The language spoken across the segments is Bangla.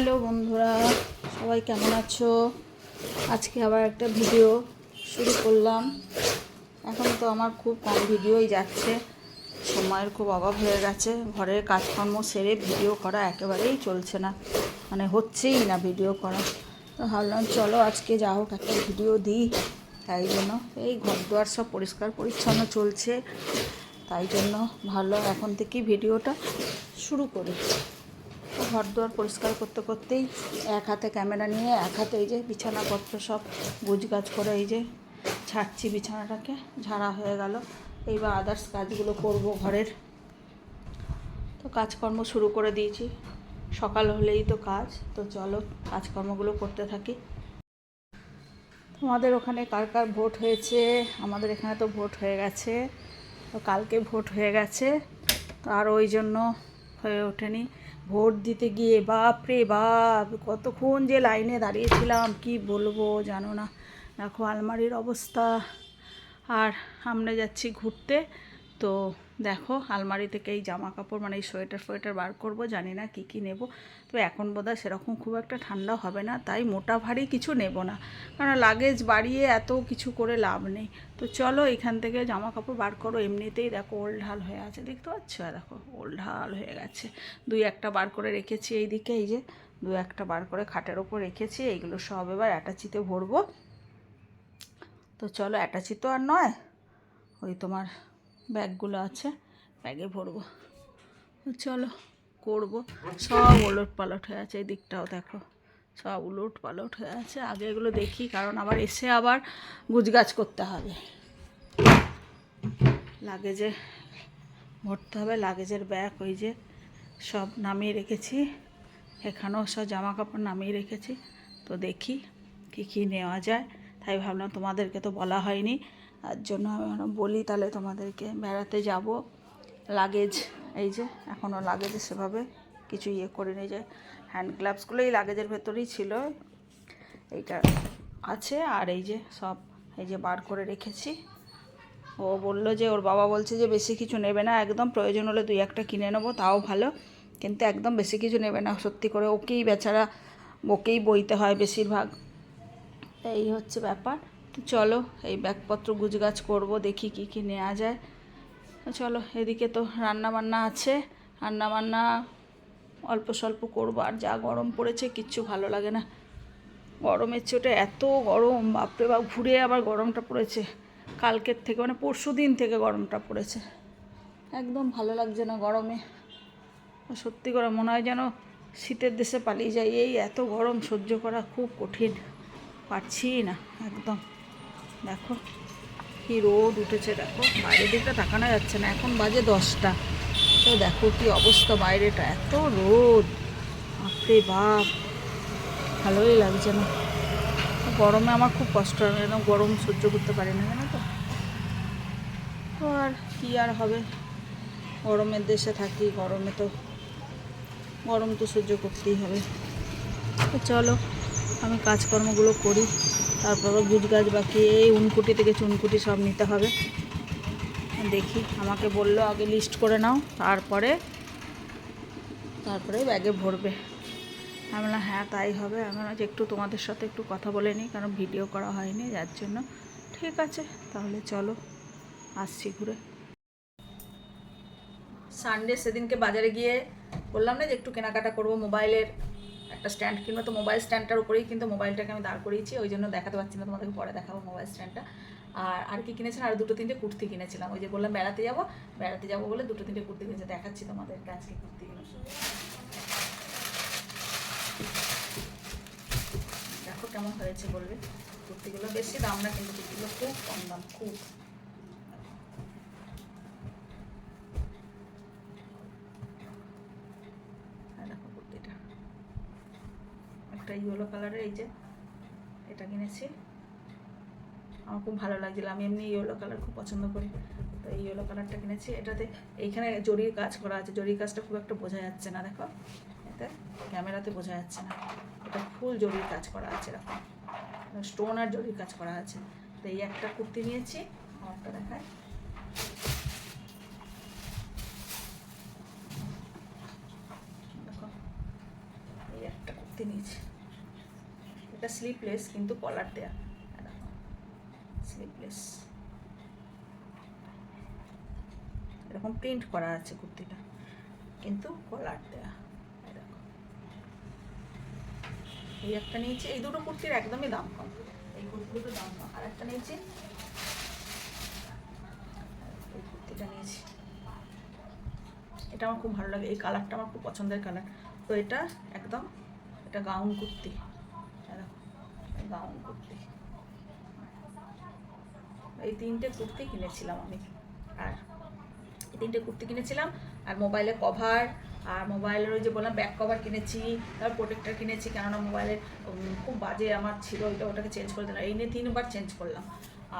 হ্যালো বন্ধুরা, সবাই কেমন আছো? আজকে আবার একটা ভিডিও শুরু করলাম। এখন তো আমার খুব কম ভিডিওই যাচ্ছে। সময়ের খুব অভাব হয়ে গেছে। ঘরের কাজকর্ম সেরে ভিডিও করা একেবারেই চলছে না। মানে হচ্ছেই না ভিডিও করা। তো ভাবলাম, চলো আজকে যা হোক একটা ভিডিও দিই। তাই জন্য এই ঘর দুয়ার সব পরিষ্কার পরিচ্ছন্ন চলছে। তাই জন্য ভালো এখন থেকেই ভিডিওটা শুরু করি। ঘর দুয়ার পরিষ্কার করতে করতেই এক হাতে ক্যামেরা নিয়ে, এক হাতে এই যে বিছানাপত্র সব গুজগাছ করে এই যে ছাড়ছি বিছানাটাকে, ঝাড়া হয়ে গেল। এইবার আদার্স কাজগুলো করব ঘরের। তো কাজকর্ম শুরু করে দিয়েছি। সকাল হলেই তো কাজ, তো চলো কাজকর্মগুলো করতে থাকি। তোমাদের ওখানে কার কার ভোট হয়েছে? আমাদের এখানে তো ভোট হয়ে গেছে। তো কালকে ভোট হয়ে গেছে। তো আর ওই জন্য হয়ে ওঠেনি। ভোট দিতে গিয়ে বাপ রে বাপ, কতক্ষণ যে লাইনে দাঁড়িয়েছিলাম, কি বলব জানো না। দেখো আলমারির অবস্থা। আর আমরা যাচ্ছি ঘুরতে, তো দেখো আলমারি থেকে এই জামা কাপড় মানে এই সোয়েটার ফোয়েটার বার করব, জানি না কি কি নেব। তো এখন বোধহয় সেরকম খুব একটা ঠান্ডা হবে না, তাই মোটা ভারী কিছু নেব না। কারণ লাগেজ বাড়িয়ে এত কিছু করে লাভ নেই। তো চলো এখান থেকে জামা কাপড় বার করো, এমনিতেই দেখো ওলঢাল হয়ে আছে, দেখতে পাচ্ছ? দেখো দেখো ওলঢাল হয়ে গেছে। দুই একটা বার করে রেখেছি এই দিকে এই যে দু একটা বার করে খাটের ওপর রেখেছি, এইগুলো সব এবার অ্যাটাচিতে ভরবো। তো চলো, অ্যাটাচি তো আর নয়, ওই তোমার ব্যাগগুলো আছে, ব্যাগে ভরবো। চলো, করব। সব ওলট পালট হয়ে আছে এই দিকটাও দেখো। সব উলট পালট হয়ে আছে। আগে এগুলো দেখি, কারণ আবার এসে আবার গুজগাছ করতে হবে। লাগেজে ভরতে হবে, লাগেজের ব্যাগ ওই যে সব নামিয়ে রেখেছি। এখানেও সব জামা কাপড় নামিয়ে রেখেছি। তো দেখি কি কি নেওয়া যায়। তাই ভাবলাম তোমাদেরকে তো বলা হয়নি। তার জন্য আমি বলি তাহলে তোমাদেরকে, বেড়াতে যাব লাগেজ এই যে এখনও লাগেজ সেভাবে কিছু ইয়ে করে নিয়ে যায় হ্যান্ড গ্লাভসগুলো এই লাগেজের ভেতরেই ছিল, এইটা আছে, আর এই যে সব এই যে বার করে রেখেছি। ও বলল যে, ওর বাবা বলছে যে, বেশি কিছু নেবে না, একদম প্রয়োজন হলে দুই একটা কিনে নেব, তাও ভালো, কিন্তু একদম বেশি কিছু নেবে না, সত্যি করে ওকেই বেচারা, ওকেই বইতে হয় বেশিরভাগ। এই হচ্ছে ব্যাপার। চলো, এই ব্যাগপত্র গুজগাছ করব, দেখি কি কি নেওয়া যায়। চলো, এদিকে তো রান্না বান্না আছে। রান্না বান্না অল্প স্বল্প করব, আর যা গরম পড়েছে কিচ্ছু ভালো লাগে না। গরমের চোটে এত গরম, বাপরে বাপ, ঘুরে আবার গরমটা পড়েছে। কালকের থেকে মানে পরশু দিন থেকে গরমটা পড়েছে। একদম ভালো লাগছে না গরমে। সত্যি করে মনে হয় যেন শীতের দেশে পালিয়ে যাই, এই এত গরম সহ্য করা খুব কঠিন। পারছি না, একদম। দেখো কি রোদ উঠেছে, দেখো। বাইরের দিকটা তাকানো যাচ্ছে না, এখন বাজে দশটা। তো দেখো কি অবস্থা বাইরেটা, এত রোদ। বাপরে বাপ, ভালোই লাগছে না। গরমে আমার খুব কষ্ট হয় একদম গরম সহ্য করতে পারি না, জানো তো? তো আর কী আর হবে? গরমের দেশে থাকি, গরমে তো, গরম তো সহ্য করতেই হবে। তো চলো, আমি কাজকর্মগুলো করি। তারপর গুজ গাছ বাকি, এই উনকুটি থেকে চুনকুটি সব নিতে হবে। দেখি, আমাকে বলল আগে লিস্ট করে নাও, তারপরে তারপরে ব্যাগে ভরবে। আমি বললাম হ্যাঁ তাই হবে। আমি যে একটু তোমাদের সাথে একটু কথা বলে নিই, কারণ ভিডিও করা হয়নি, যার জন্য। ঠিক আছে, তাহলে চলো, আসছি ঘুরে। সানডে সেদিনকে বাজারে গিয়ে বললাম না যে একটু কেনাকাটা করব মোবাইলের? একটা স্ট্যান্ড কিনবো তো মোবাইল স্ট্যান্ডটার উপরেই কিন্তু মোবাইলটাকে আমি দাঁড় করিয়েছি, ওই জন্য দেখাতে পারছি না, তোমাদেরকে পরে দেখাবো মোবাইল স্ট্যান্ডটা। আর আর কি কিনেছিলাম আর দুটো তিনটে কুর্তি কিনেছিলাম। ওই যে বললাম বেড়াতে যাব বেড়াতে যাব বলে দুটো তিনটে কুর্তি কিনেছে, দেখাচ্ছি তোমাদেরকে আজকে কুর্তিগুলো দেখো কেমন হয়েছে বলবে। কুর্তিগুলো বেশি দাম না, কিন্তু কুর্তিগুলো খুব কম দাম, খুব আর দেখো কুর্তিটা একটা ইয়েলো কালারের এই যে এটা কিনেছি। আমার খুব ভালো লাগছিল, আমি এমনি ইয়েলো কালার খুব পছন্দ করি। তো এই ইয়েলো কালারটা কিনেছি। এটাতে এইখানে জরির কাজ করা আছে। জরির কাজটা খুব একটা বোঝা যাচ্ছে না, দেখো। এতে ক্যামেরাতে বোঝা যাচ্ছে না। এটা ফুল জরির কাজ করা আছে, এরকম। স্টোন আর জরির কাজ করা আছে। তো এই একটা কুর্তি নিয়েছি, আমারটা দেখায় দেখো এই একটা কুর্তি কুর্তি নিয়েছি এটা স্লিপলেস কিন্তু কলার দেয়া। স্লিপলেস এরকম প্রিন্ট করা আছে কুর্তিটা, কিন্তু কলার দেয়া। এই একটা নিয়েছি, এই দুটো কুর্তির একদমই দাম কম। এই কুর্তি দুটো দাম কম। আর একটা নিয়েছি, এই কুর্তিটা নিয়েছি। এটা আমার খুব ভালো লাগে, এই কালারটা আমার খুব পছন্দের কালার। তো এটা একদম, এটা গাউন কুর্তি। গাউন কুর্তি এই তিনটে কুর্তি কিনেছিলাম আমি। আর এই তিনটে কুর্তি কিনেছিলাম, আর মোবাইলের কভার আর মোবাইলের ওই যে বললাম ব্যাক কভার কিনেছি তারপর প্রোটেক্টর কিনেছি, কেননা মোবাইলের খুব বাজে আমার ছিল, ওইটা ওটাকে চেঞ্জ করে দিলাম। এই নিয়ে তিনবার চেঞ্জ করলাম।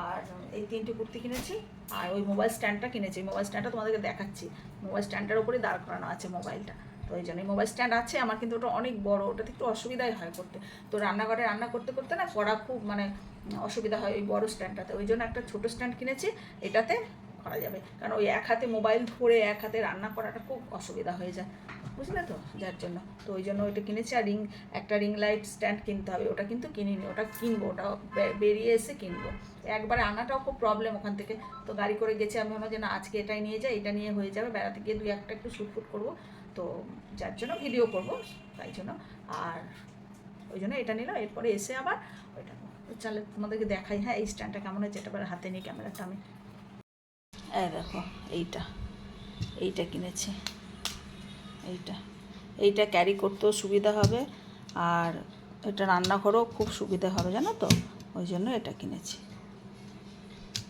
আর এই তিনটে কুর্তি কিনেছি, আর ওই মোবাইল স্ট্যান্ডটা কিনেছি। মোবাইল স্ট্যান্ডটা তোমাদেরকে দেখাচ্ছি। মোবাইল স্ট্যান্ডটার উপরে দাঁড় করানো আছে মোবাইলটা। তো ওই জন্য মোবাইল স্ট্যান্ড আছে, আমার কিন্তু ওটা অনেক বড়, ওটাতে একটু অসুবিধাই হয় করতে। তো রান্নাঘরে রান্না করতে করতে না করা খুব মানে অসুবিধা হয় ওই বড় স্ট্যান্ডটাতে ওই জন্য একটা ছোটো স্ট্যান্ড কিনেছি, এটাতে করা যাবে। কারণ ওই এক হাতে মোবাইল ধরে এক হাতে রান্না করাটা খুব অসুবিধা হয়ে যায়। বুঝলে তো? যার জন্য। তো ওই জন্য ওইটা কিনেছি, আর রিং একটা রিং লাইট স্ট্যান্ড কিনতে হবে। ওটা কিন্তু কিনিনি, ওটা কিনবো, ওটা বেরিয়ে এসে কিনবো। একবারে আনাটাও খুব প্রবলেম ওখান থেকে। তো গাড়ি করে গেছি, আমি ভাবলাম যে না, আজকে এটাই নিয়ে যাই, এটা নিয়ে হয়ে যাবে। বেড়াতে গিয়ে দুই একটা একটু শ্যুট ফুট করব। তো যার জন্য ভিডিও করব, তাই জন্য। আর ওই জন্য এটা নিলাম, এরপরে এসে আবার ওইটা চলে তোমাদেরকে দেখাই হ্যাঁ এই স্ট্যান্ডটা কেমন হয়েছে, এটা হাতে নিয়ে ক্যামেরাটা আমি। এই দেখো, এইটা এইটা কিনেছি, এইটা। এইটা ক্যারি করতেও সুবিধা হবে, আর এটা রান্না করেও খুব সুবিধা হবে, জানো তো? ওই জন্য এটা কিনেছি।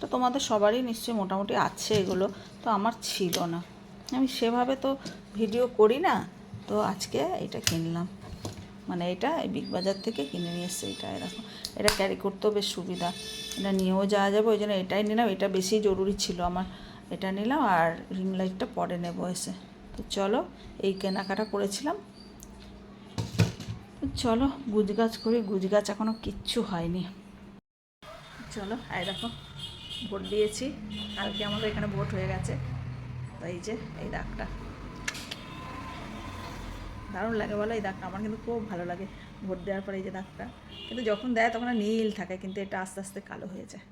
তো তোমাদের সবারই নিশ্চয়ই মোটামুটি আছে এগুলো, তো আমার ছিল না। আমি সেভাবে তো ভিডিও করি না। তো আজকে এটা কিনলাম। মানে এটা বিগ বাজার থেকে কিনে নিয়ে এসছে এটা। এরকম এটা ক্যারি করতেও বেশ সুবিধা। এটা নিয়েও যাওয়া যাবে, ওই জন্য এটাই নিলাম। এটা বেশি জরুরি ছিল আমার। এটা নিলাম আর রিং লাইটটা পরে নেব এসে। তো চলো, এই কেনাকাটা করেছিলাম। চলো, গুজগাছ করি। গুজগাছ এখনও কিচ্ছু হয়নি। চলো, এই দেখো, ভোট দিয়েছি। কালকে আমাদের এখানে ভোট হয়ে গেছে। তো এই যে, এই দাগটা। দারুণ লাগে বলো এই দাগটা, আমার কিন্তু খুব ভালো লাগে ভোট দেওয়ার পরে এই যে দাগটা। কিন্তু যখন দেয় তখন নীল থাকে, কিন্তু এটা আস্তে আস্তে কালো হয়ে যায়।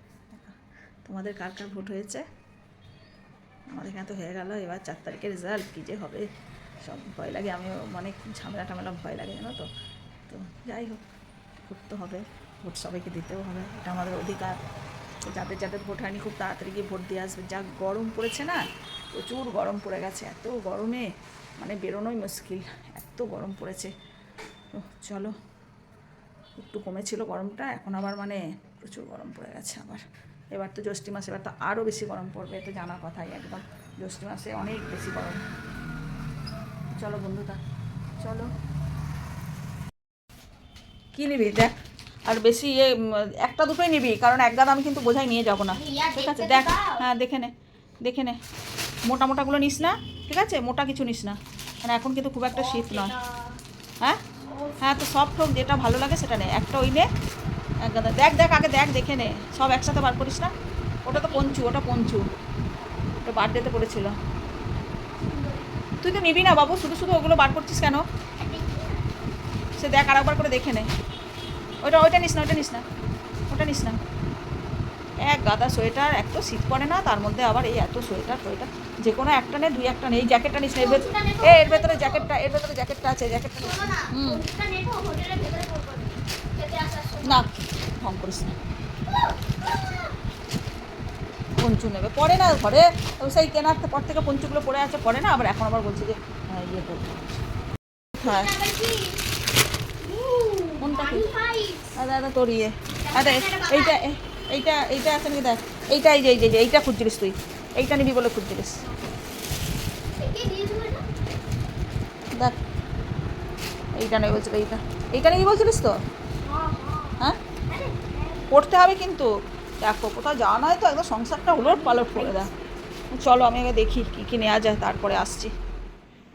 তোমাদের কার কার ভোট হয়েছে? আমাদের এখানে তো হয়ে গেল, এবার চার তারিখের রেজাল্ট কী যে হবে? সব ভয় লাগে, আমিও অনেক ঝামেলা টামেলা ভয় লাগে, জানো তো? তো যাই হোক, ভোট তো হবে, ভোট সবাইকে দিতেও হবে, এটা আমাদের অধিকার। যাদের যাদের ভোট হয়নি, খুব তাড়াতাড়ি গিয়ে ভোট দিয়ে আসবে। যা গরম পড়েছে না, প্রচুর গরম পড়ে গেছে। এত গরমে মানে বেরোনোই মুশকিল। এত গরম পড়েছে। তো চলো। একটু কমেছিল গরমটা, এখন আবার মানে প্রচুর গরম পড়ে গেছে আবার। এবার তো জ্যৈষ্ঠী মাসে, এবার তো আরও বেশি গরম পড়বে এটা জানা কথাই একদম। জ্যৈষ্ঠী মাসে অনেক বেশি গরম। চলো বন্ধুটা চলো। কি নিবি দেখ? আর বেশি ইয়ে একটা দুটোই নিবি কারণ এক গাদা আমি কিন্তু বোঝাই নিয়ে যাব না। ঠিক আছে দেখ হ্যাঁ দেখে নে দেখে নে। মোটা মোটাগুলো নিস না ঠিক আছে? মোটা কিছু নিস না। মানে এখন কিন্তু খুব একটা শীত নয়। হ্যাঁ? হ্যাঁ তো সব ঠোক যেটা ভালো লাগে সেটা নে। একটা ওই নে এক গাদা। দেখ দেখ আগে দেখ দেখে নে। সব একসাথে বার করিস না। ওটা তো পঞ্চু ওটা পঞ্চু। ওটা বার্থডেতে পড়েছিল। তুই তো নিবি না বাবু শুধু শুধু ওগুলো বার করছিস কেন? সে দেখ আর একবার করে দেখে নে। ওইটা ওইটা নিস না ওইটা নিস না। ওটা নিস না। এক গাদা সোয়েটার এক তো শীত পড়ে না তার মধ্যে আবার এই এত সোয়েটার সোয়েটার। যে কোনো একটা নেই দুই একটা নেই এই জ্যাকেটটা নিস না এর ভেতরে এ এর ভেতরে জ্যাকেটটা এর ভেতরে জ্যাকেটটা আছে জ্যাকেটটা। হুম। না ফোন করিস না। পঞ্চু নেবে। পরে না ঘরে। সেই কেনার পর থেকে পঞ্চুগুলো পড়ে আছে পরে না আবার এখন আবার বলছে যে হ্যাঁ, ইয়ে করব। হ্যাঁ কোনটা আরে আরে তোর ইয়ে। আরে এইটা এইটা এইটা আছে নাকি দেখ। এইটা যে এই যে এই যে, এইটা খুঁজছিলিস তুই। এইটা নিবি বলে খুঁজছিলিস। দেখ। এইটা নেই বলছিল এইটা। এইটা নিবি বলছিলিস তো? হ্যাঁ? পড়তে হবে কিন্তু। দেখো কোথাও যাওয়া নয় তো একদম সংসারটা উলট পালট করে দেয় চলো আমি আগে দেখি কী কী নেওয়া যায় তারপরে আসছি।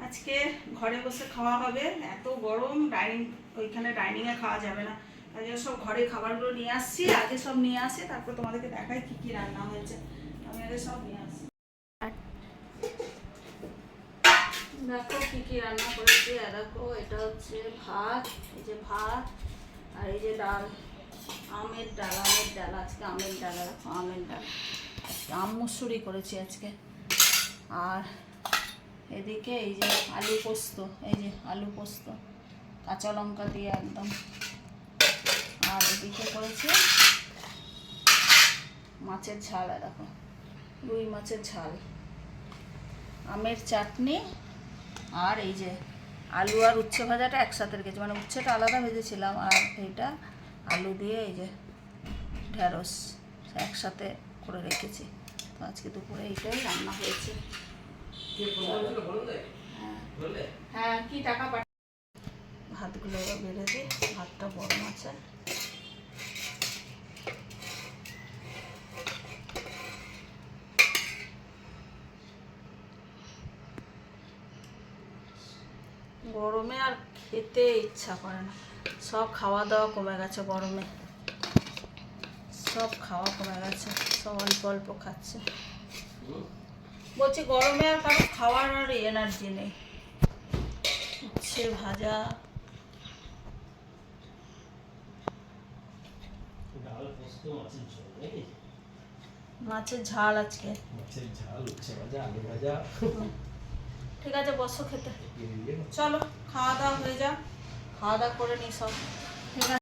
আজকে ঘরে বসে খাওয়া হবে। এত গরম ডাইনিং ওইখানে ডাইনিংয়ে খাওয়া যাবে না। জন্য সব ঘরে খাবারগুলো নিয়ে আসছি, আগে সব নিয়ে আসি, তারপর তোমাদেরকে দেখাই কী কী রান্না হয়েছে। আমি আগে সব নিয়ে আসছি। দেখো কি কি রান্না করেছি। দেখো, এটা হচ্ছে ভাত, এই যে ভাত, আর এই যে ডাল, আমের ডাল আমের ডাল, আজকে আমের ডাল দেখো আমের ডাল। আজকে আম মুসুরি করেছি আজকে। আর এদিকে এই যে আলু পোস্ত, এই যে আলু পোস্ত, কাঁচা লঙ্কা দিয়ে একদম আর এদিকে করেছি মাছের ঝাল দেখো রুই মাছের ঝাল আমের চাটনি আর এই যে আলু আর উচ্ছে ভাজাটা একসাথে রেখেছি। মানে উচ্ছেটা আলাদা ভেজেছিলাম আর এইটা আলু দিয়ে এই যে ঢ্যাঁড়স একসাথে করে রেখেছি। তো আজকে দুপুরে এইটাই রান্না হয়েছে। হ্যাঁ। হ্যাঁ কি টাকা ভাতগুলো এবার বেড়ে দিই ভাতটা গরম আছে। গরমে আর খেতে ইচ্ছা করে না। সব খাওয়া দাওয়া কমে গেছে গরমে। সব খাওয়া কমে গেছে সব অল্প অল্প খাচ্ছে। বলছি গরমে আর কারও খাওয়ার আর এনার্জি নেই। উচ্ছে ভাজা। মাছের ঝাল আজকে। মাছের ঝাল উচ্ছে ভাজা আলু ভাজা। ঠিক আছে, বসো খেতে। চলো, খাওয়া দাওয়া হয়ে যা খাওয়া দাওয়া করে নি সব। ঠিক আছে।